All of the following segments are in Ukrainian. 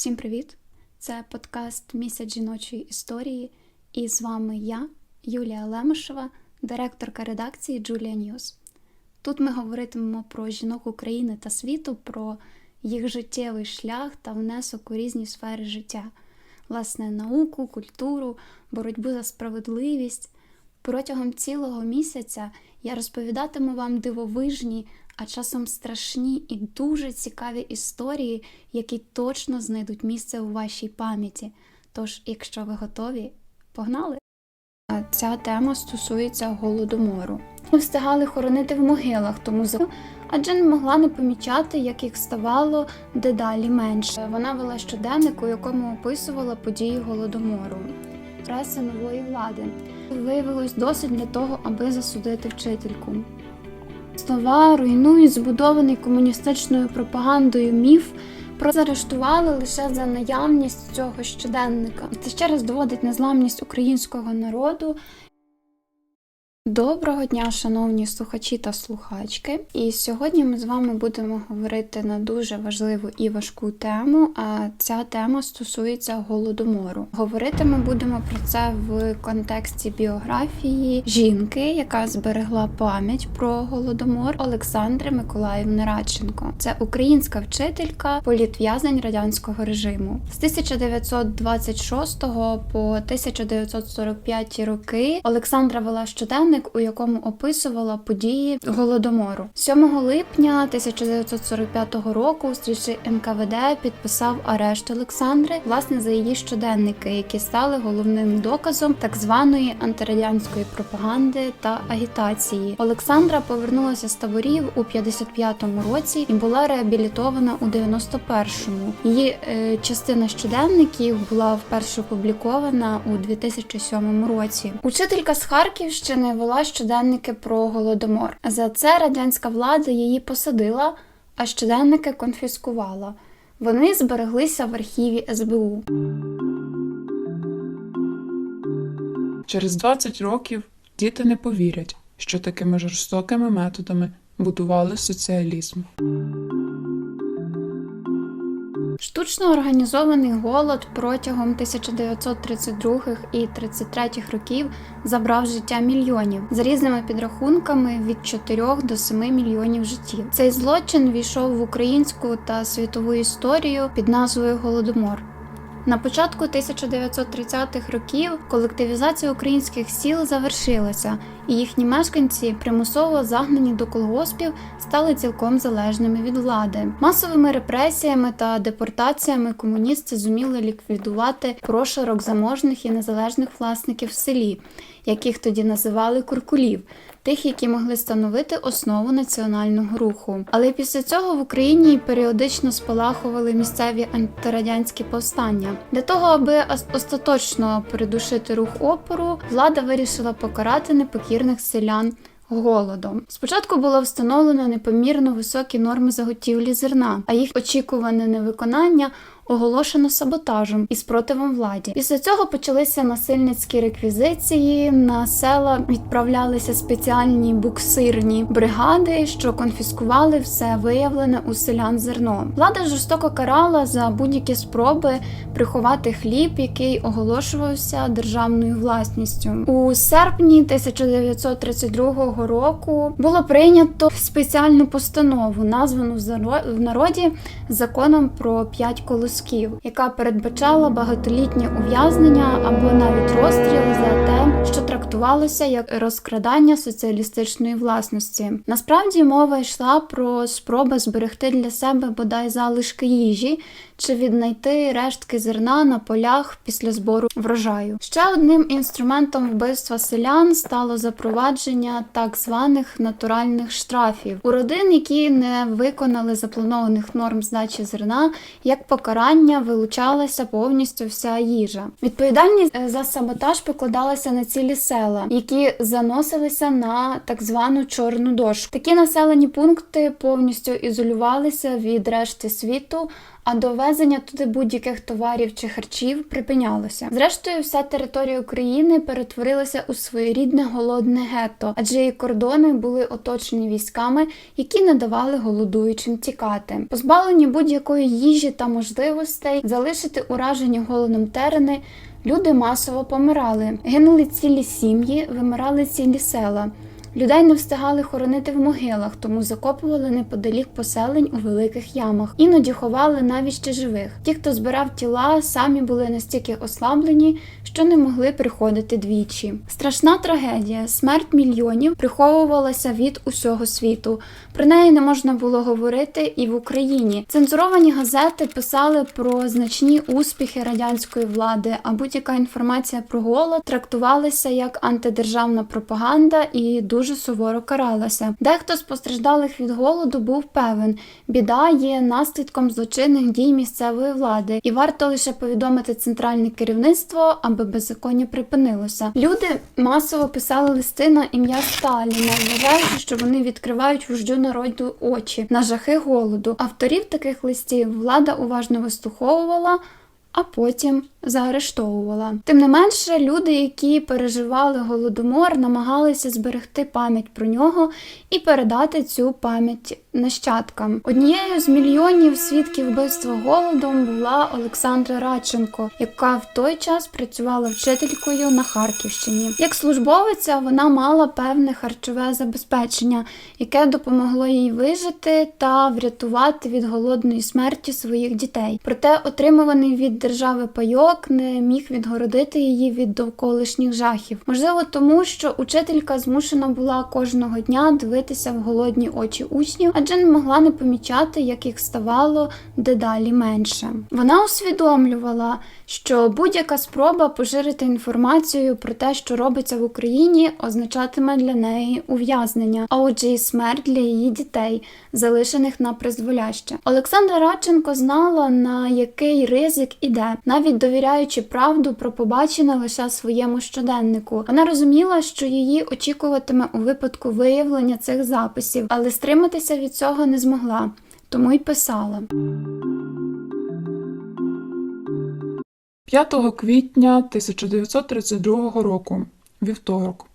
Всім привіт! Це подкаст Місяць жіночої історії, і з вами я, Юлія Лемешева, директорка редакції Julia News. Тут ми говоритимемо про жінок України та світу, про їх життєвий шлях та внесок у різні сфери життя, власне, науку, культуру, боротьбу за справедливість. Протягом цілого місяця я розповідатиму вам дивовижні, а часом страшні і дуже цікаві історії, які точно знайдуть місце у вашій пам'яті. Тож, якщо ви готові, погнали! Ця тема стосується голодомору. Не встигали хоронити в могилах, тому за адже не могла не помічати, як їх ставало дедалі менше. Вона вела щоденник, у якому описувала події голодомору, преси нової влади. Виявилось досить для того, аби засудити вчительку. Слова руйнують збудований комуністичною пропагандою міф. Про заарештували лише за наявність цього щоденника. Це ще раз доводить незламність українського народу. Доброго дня, шановні слухачі та слухачки. І сьогодні ми з вами будемо говорити на дуже важливу і важку тему. А ця тема стосується голодомору. Говорити ми будемо про це в контексті біографії жінки, яка зберегла пам'ять про голодомор Олександри Миколаївни Радченко. Це українська вчителька, політв'язень радянського режиму. З 1926 по 1945 роки Олександра вела щоденник, у якому описувала події голодомору. 7 липня 1945 року слідчий НКВД підписав арешт Олександри власне за її щоденники, які стали головним доказом так званої антирадянської пропаганди та агітації. Олександра повернулася з таборів у 55-му році і була реабілітована у 91-му. Її е, частина щоденників була вперше опублікована у 2007 році. Учителька з Харківщини вела щоденники про голодомор. За це радянська влада її посадила, а щоденники конфіскувала. Вони збереглися в архіві СБУ. Через 20 років діти не повірять, що такими жорстокими методами будували соціалізм. Штучно організований голод протягом 1932 і 33 років забрав життя мільйонів за різними підрахунками від 4 до 7 мільйонів життів. Цей злочин війшов в українську та світову історію під назвою Голодомор. На початку 1930-х років колективізація українських сіл завершилася, і їхні мешканці, примусово загнані до колгоспів, стали цілком залежними від влади. Масовими репресіями та депортаціями комуністи зуміли ліквідувати прошарок заможних і незалежних власників в селі, яких тоді називали куркулів. Тих, які могли становити основу національного руху. Але після цього в Україні періодично спалахували місцеві антирадянські повстання. Для того, аби остаточно придушити рух опору, влада вирішила покарати непокірних селян. Голодом спочатку було встановлено непомірно високі норми заготівлі зерна, а їх очікуване невиконання оголошено саботажем і спротивом владі. Після цього почалися насильницькі реквізиції. На села відправлялися спеціальні буксирні бригади, що конфіскували все виявлене у селян зерно. Влада жорстоко карала за будь-які спроби приховати хліб, який оголошувався державною власністю. У серпні 1932 року було прийнято спеціальну постанову, названу в народі законом про п'ять колосків, яка передбачала багатолітнє ув'язнення або навіть розстріл за те, що трактувалося як розкрадання соціалістичної власності. Насправді мова йшла про спроби зберегти для себе бодай залишки їжі чи віднайти рештки зерна на полях після збору врожаю. Ще одним інструментом вбивства селян стало запровадження так званих натуральних штрафів у родин, які не виконали запланованих норм здачі зерна, як покарання вилучалася повністю вся їжа. Відповідальність е, за саботаж покладалася на цілі села, які заносилися на так звану чорну дошку. Такі населені пункти повністю ізолювалися від решти світу. А довезення туди будь-яких товарів чи харчів припинялося. Зрештою, вся територія України перетворилася у своєрідне голодне гетто, адже її кордони були оточені військами, які не давали голодуючим тікати. Позбавлені будь-якої їжі та можливості місцевостей, залишити уражені голодом терени. Люди масово помирали, гинули цілі сім'ї, вимирали цілі села. Людей не встигали хоронити в могилах, тому закопували неподалік поселень у великих ямах. Іноді ховали навіть ще живих. Ті, хто збирав тіла, самі були настільки ослаблені, що не могли приходити двічі. Страшна трагедія, смерть мільйонів приховувалася від усього світу. Про неї не можна було говорити і в Україні. Цензуровані газети писали про значні успіхи радянської влади, а будь-яка інформація про голод трактувалася як антидержавна пропаганда і дуже суворо каралася. Дехто з постраждалих від голоду був певен, біда є наслідком злочинних дій місцевої влади, і варто лише повідомити центральне керівництво, аби беззаконня припинилося. Люди масово писали листи на ім'я Сталіна, вважаючи, що вони відкривають вождю народу очі на жахи голоду. Авторів таких листів влада уважно вислуховувала. А потім заарештовувала. Тим не менше, люди, які переживали голодомор, намагалися зберегти пам'ять про нього і передати цю пам'ять нащадкам. Однією з мільйонів свідків вбивства голодом була Олександра Радченко, яка в той час працювала вчителькою на Харківщині. Як службовиця, вона мала певне харчове забезпечення, яке допомогло їй вижити та врятувати від голодної смерті своїх дітей. Проте отримуваний від держави пайок не міг відгородити її від довколишніх жахів. Можливо, тому що учителька змушена була кожного дня дивитися в голодні очі учнів, адже не могла не помічати, як їх ставало дедалі менше. Вона усвідомлювала, що будь-яка спроба поширити інформацію про те, що робиться в Україні, означатиме для неї ув'язнення, а отже, і смерть для її дітей, залишених на призволяще. Олександра Радченко знала, на який ризик іде, навіть довіряючи правду про побачене лише своєму щоденнику. Вона розуміла, що її очікуватиме у випадку виявлення цих записів, але стриматися від цього не змогла, тому й писала. 5 квітня 1932 року, вівторок.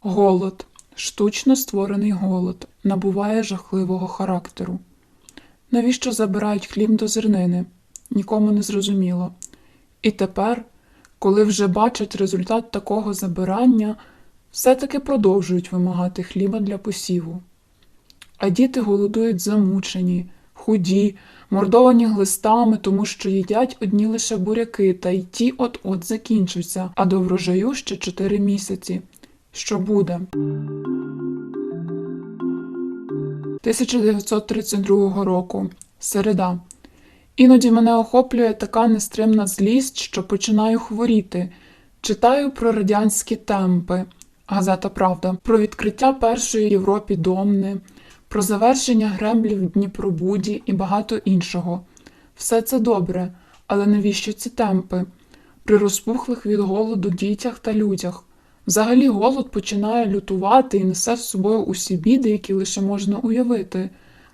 Голод, штучно створений голод, набуває жахливого характеру. Навіщо забирають хліб до зернини? Нікому не зрозуміло. І тепер, коли вже бачать результат такого забирання, все-таки продовжують вимагати хліба для посіву. А діти голодують замучені, худі, мордовані глистами, тому що їдять одні лише буряки, та й ті от-от закінчаться, а до врожаю ще 4 місяці. Що буде? 1932 року. Середа. Іноді мене охоплює така нестримна злість, що починаю хворіти. Читаю про радянські темпи. Газета Правда, про відкриття першої в Європі домни, про завершення греблі в Дніпробуді і багато іншого. Все це добре, але навіщо ці темпи? При розпухлих від голоду дітях та людях. Взагалі голод починає лютувати і несе з собою усі біди, які лише можна уявити.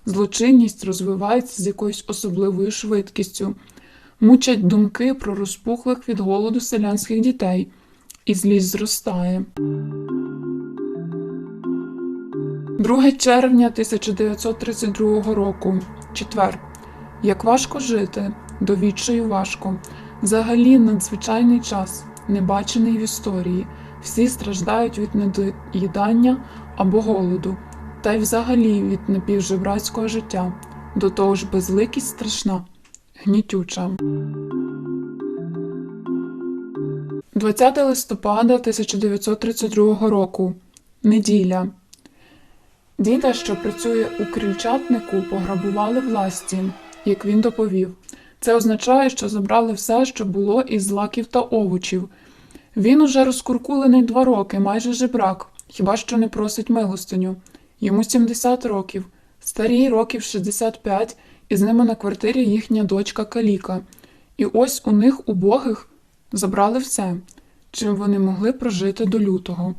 Злочинність розвивається з якоюсь особливою швидкістю. Мучать думки про розпухлих від голоду селянських дітей, і злість зростає. 2 червня 1932 року. Четвер. Як важко жити, до відчаю важко. Взагалі надзвичайний час, небачений в історії. Всі страждають від недоїдання або голоду, та й взагалі від напівжебрацького життя. До того ж безликість страшна, гнітюча. 20 листопада 1932 року. Неділя. Діда, що працює у крильчатнику, пограбували власті, як він доповів. Це означає, що забрали все, що було із злаків та овочів. Він уже розкуркулений два роки, майже жебрак, хіба що не просить милостиню. Йому 70 років, старій років 65, і з ними на квартирі їхня дочка Каліка. І ось у них убогих забрали все, чим вони могли прожити до лютого.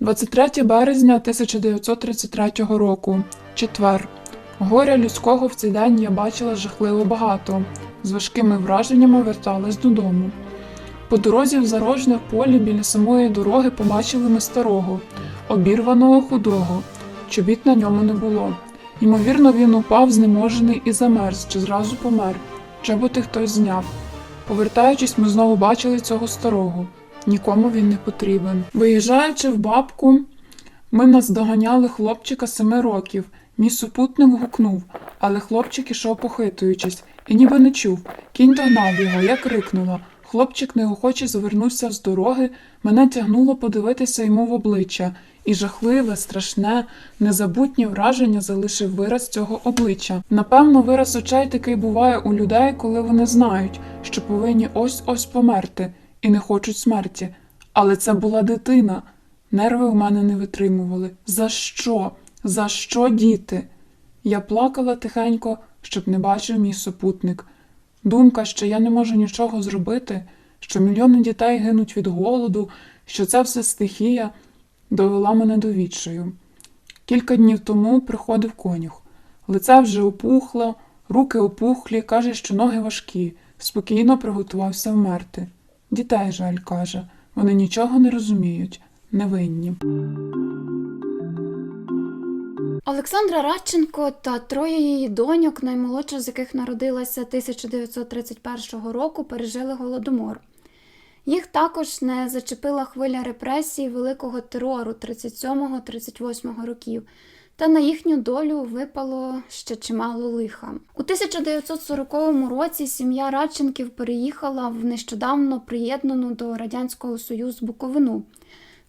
23 березня 1933 року. Четвер. Горя людського в цей день я бачила жахливо багато. З важкими враженнями верталась додому. По дорозі в зарожне полі біля самої дороги побачили ми старого, обірваного худого. Чобіт на ньому не було. Ймовірно, він упав знеможений і замерз, чи зразу помер. Чоботи хтось зняв. Повертаючись, ми знову бачили цього старого. Нікому він не потрібен. Виїжджаючи в бабку, ми наздоганяли хлопчика семи років. Мій супутник гукнув, але хлопчик ішов похитуючись, і ніби не чув. Кінь догнав його, я крикнула. Хлопчик неохоче завернувся з дороги, мене тягнуло подивитися йому в обличчя, і жахливе, страшне, незабутнє враження залишив вираз цього обличчя. Напевно, вираз очей такий буває у людей, коли вони знають, що повинні ось-ось померти і не хочуть смерті. Але це була дитина. Нерви у мене не витримували. За що? За що діти? Я плакала тихенько, щоб не бачив мій супутник. Думка, що я не можу нічого зробити, що мільйони дітей гинуть від голоду, що це все стихія, довела мене до відчаю. Кілька днів тому приходив конюх. Лице вже опухло, руки опухлі, каже, що ноги важкі, спокійно приготувався вмерти. Дітей жаль, каже, вони нічого не розуміють, невинні. Олександра Радченко та троє її доньок, наймолодша з яких народилася 1931 року, пережили голодомор. Їх також не зачепила хвиля репресій великого терору 37-38 років, та на їхню долю випало ще чимало лиха. У 1940 році сім'я Радченків переїхала в нещодавно приєднану до Радянського Союзу Буковину.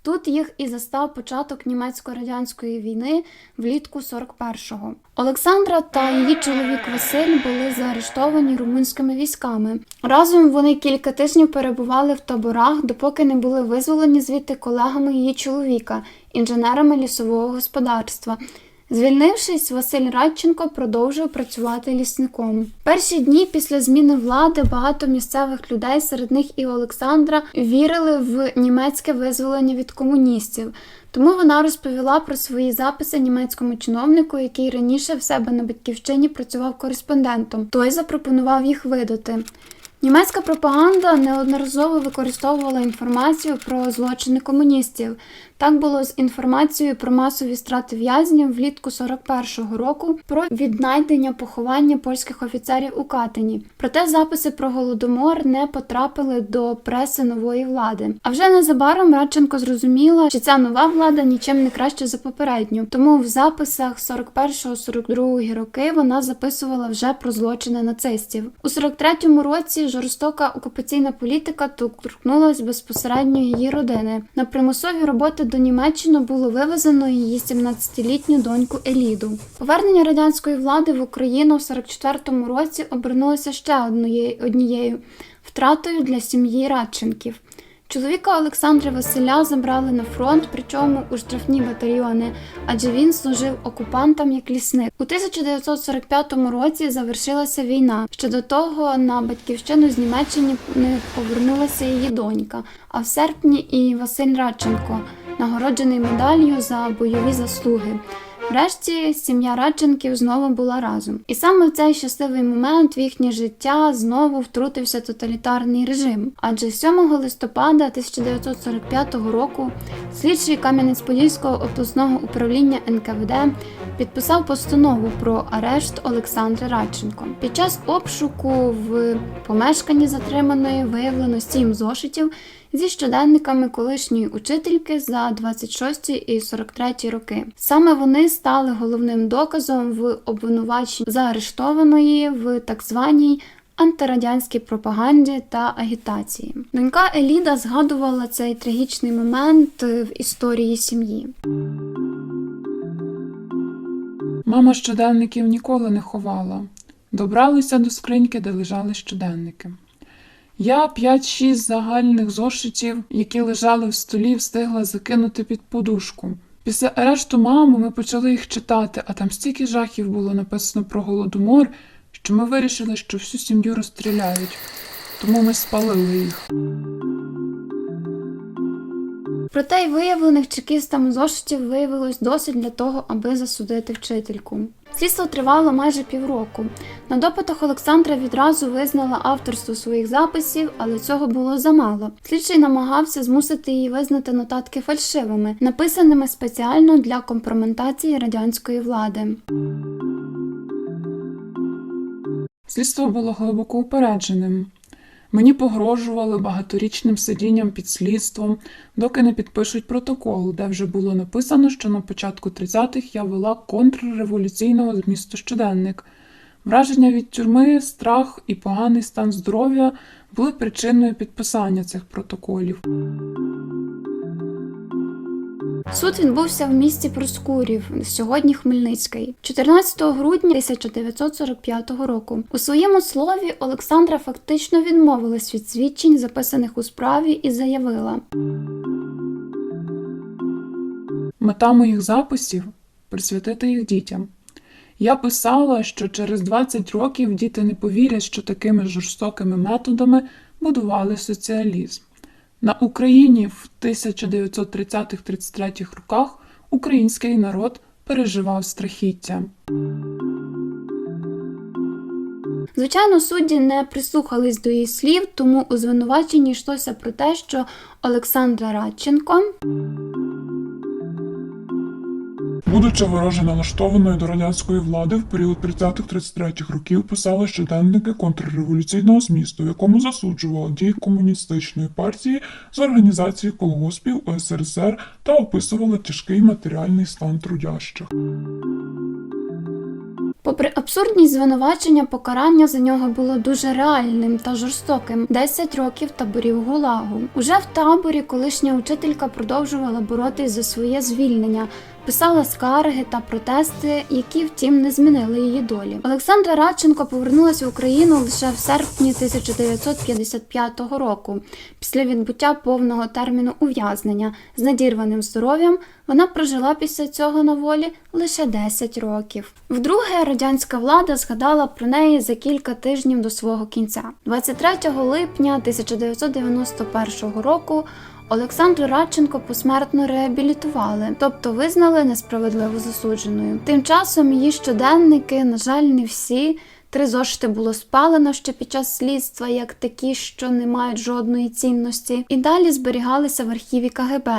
Тут їх і застав початок німецько-радянської війни влітку 41-го. Олександра та її чоловік Василь були заарештовані румунськими військами. Разом вони кілька тижнів перебували в таборах, допоки не були визволені звідти колегами її чоловіка, інженерами лісового господарства. Звільнившись, Василь Радченко продовжив працювати лісником. Перші дні після зміни влади багато місцевих людей, серед них і Олександра, вірили в німецьке визволення від комуністів. Тому вона розповіла про свої записи німецькому чиновнику, який раніше в себе на батьківщині працював кореспондентом. Той запропонував їх видати. Німецька пропаганда неодноразово використовувала інформацію про злочини комуністів. Так було з інформацією про масові страти в'язнів влітку 41-го року про віднайдення поховання польських офіцерів у Катині. Проте записи про голодомор не потрапили до преси нової влади. А вже незабаром Радченко зрозуміла, що ця нова влада нічим не краще за попередню. Тому в записах 41-42 роки вона записувала вже про злочини нацистів. У 43-му році жорстока окупаційна політика торкнулась безпосередньо її родини. На примусові роботи до Німеччини було вивезено її 17-літню доньку Еліду. Повернення радянської влади в Україну в 44-му році обернулося ще однією втратою для сім'ї Радченків. Чоловіка Олександра Василя забрали на фронт, причому у штрафні батальйони, адже він служив окупантам як лісник. У 1945 році завершилася війна. Ще до того на батьківщину з Німеччини не повернулася її донька. А в серпні і Василь Радченко, нагороджений медаллю за бойові заслуги. Врешті сім'я Радченків знову була разом. І саме в цей щасливий момент в їхнє життя знову втрутився тоталітарний режим. Адже 7 листопада 1945 року слідчий Кам'янець-Подільського обласного управління НКВД підписав постанову про арешт Олександри Радченко. Під час обшуку в помешканні затриманої виявлено сім зошитів зі щоденниками колишньої учительки за 26 і 43 роки. Саме вони стали головним доказом в обвинуваченні заарештованої в так званій антирадянській пропаганді та агітації. Донька Еліда згадувала цей трагічний момент в історії сім'ї. Мама щоденників ніколи не ховала. Добралися до скриньки, де лежали щоденники. Я 5-6 загальних зошитів, які лежали в столі, встигла закинути під подушку. Після арешту мами ми почали їх читати, а там стільки жахів було написано про голодомор, що ми вирішили, що всю сім'ю розстріляють. Тому ми спалили їх. Проте й виявлених чекістами зошитів виявилось досить для того, аби засудити вчительку. Слідство тривало майже півроку. На допитах Олександра відразу визнала авторство своїх записів, але цього було замало. Слідчий намагався змусити її визнати нотатки фальшивими, написаними спеціально для компроментації радянської влади. Слідство було глибоко упередженим. Мені погрожували багаторічним сидінням під слідством, доки не підпишуть протокол, де вже було написано, що на початку 30-х я вела контрреволюційного змісту щоденник. Враження від тюрми, страх і поганий стан здоров'я були причиною підписання цих протоколів. Суд відбувся в місті Проскурів, сьогодні Хмельницький, 14 грудня 1945 року. У своєму слові Олександра фактично відмовилась від свідчень, записаних у справі, і заявила: Мета моїх записів присвятити їх дітям. Я писала, що через 20 років діти не повірять, що такими жорстокими методами будували соціалізм. На Україні в 1930-33 роках український народ переживав страхіття. Звичайно, судді не прислухались до її слів, тому у звинуваченні йшлося про те, що Олександра Радченко Будучи вороже налаштованою до радянської влади в період 30-33 років писала щоденники контрреволюційного змісту, в якому засуджувала дії комуністичної партії з організації колгоспів УСРСР та описувала тяжкий матеріальний стан трудящих. Попри абсурдність звинувачення, покарання за нього було дуже реальним та жорстоким 10 років таборів гулагу. Уже в таборі колишня учителька продовжувала боротись за своє звільнення, писала скарги та протести, які втім не змінили її долі. Олександра Радченко повернулася в Україну лише в серпні 1955 року. Після відбуття повного терміну ув'язнення з надірваним здоров'ям вона прожила після цього на волі лише 10 років. Вдруге радянська влада згадала про неї за кілька тижнів до свого кінця. 23 липня 1991 року Олександру Радченко посмертно реабілітували, тобто визнали несправедливо засудженою. Тим часом її щоденники, на жаль, не всі. Три зошити було спалено ще під час слідства, як такі, що не мають жодної цінності, і далі зберігалися в архіві КГБ,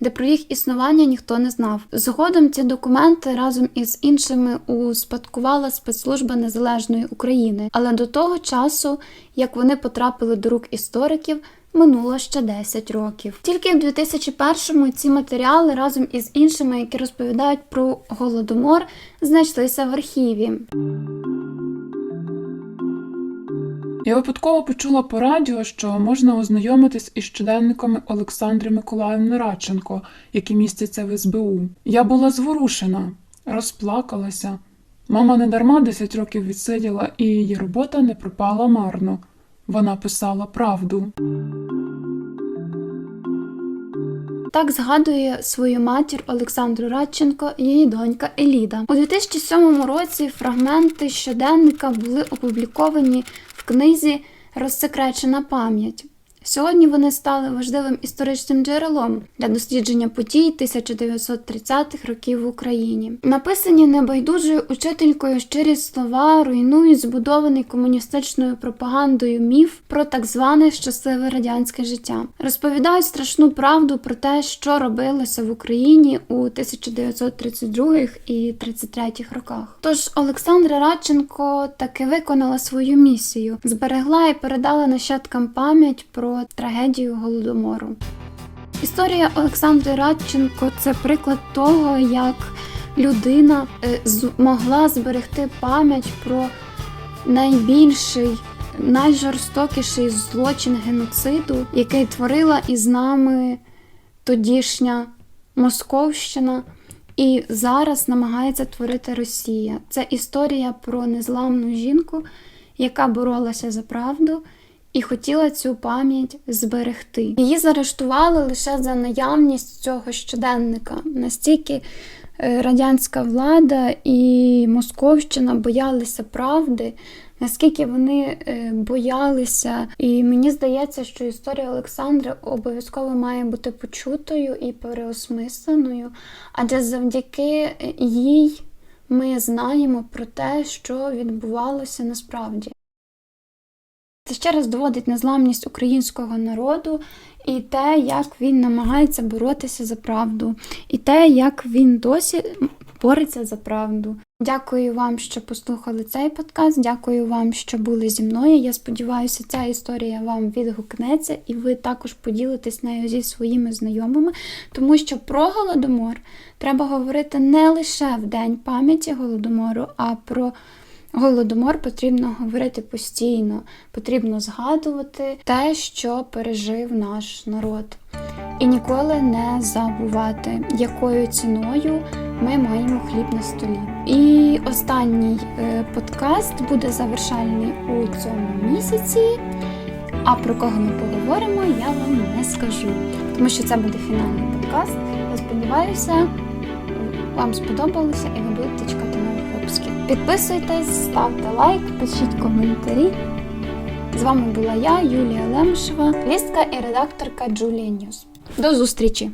де про їх існування ніхто не знав. Згодом ці документи разом із іншими успадкувала спецслужба Незалежної України, але до того часу, як вони потрапили до рук істориків, минуло ще 10 років. Тільки в 2001-му ці матеріали разом із іншими, які розповідають про голодомор, знайшлися в архіві. Я випадково почула по радіо, що можна ознайомитись із щоденниками Олександри Миколаївни Радченко, які містяться в СБУ. Я була зворушена, розплакалася. Мама не дарма 10 років відсиділа, і її робота не пропала марно. Вона писала правду. Так згадує свою матір Олександру Радченко, її донька Еліда. У 2007 році фрагменти щоденника були опубліковані в книзі Розсекречена пам'ять. Сьогодні вони стали важливим історичним джерелом для дослідження подій 1930-х років в Україні. Написані небайдужою учителькою щирі слова руйнують збудований комуністичною пропагандою міф про так зване щасливе радянське життя. Розповідають страшну правду про те, що робилося в Україні у 1932 і 33 роках. Тож Олександра Радченко таки виконала свою місію, зберегла і передала нащадкам пам'ять про трагедію голодомору. Історія Олександри Радченко це приклад того, як людина е, змогла зберегти пам'ять про найбільший, найжорстокіший злочин геноциду, який творила із нами тодішня Московщина. І зараз намагається творити Росія. Це історія про незламну жінку, яка боролася за правду і хотіла цю пам'ять зберегти. Її заарештували лише за наявність цього щоденника. Настільки е, радянська влада і Московщина боялися правди, наскільки вони е, боялися. І мені здається, що історія Олександри обов'язково має бути почутою і переосмисленою, адже завдяки їй ми знаємо про те, що відбувалося насправді. Це ще раз доводить незламність українського народу і те, як він намагається боротися за правду, і те, як він досі бореться за правду. Дякую вам, що послухали цей подкаст. Дякую вам, що були зі мною. Я сподіваюся, ця історія вам відгукнеться, і ви також поділитесь нею зі своїми знайомими, тому що про голодомор треба говорити не лише в день пам'яті голодомору, а про Голодомор потрібно говорити постійно, потрібно згадувати те, що пережив наш народ, і ніколи не забувати, якою ціною ми маємо хліб на столі. І останній е, подкаст буде завершальний у цьому місяці. А про кого ми поговоримо, я вам не скажу, тому що це буде фінальний подкаст. Я сподіваюся, вам сподобалося і ви будете чекати. Підписуйтесь, ставте лайк, пишіть коментарі. З вами була я, Юлія Лемшева, лістка і редакторка Джулія Ньюс. До зустрічі!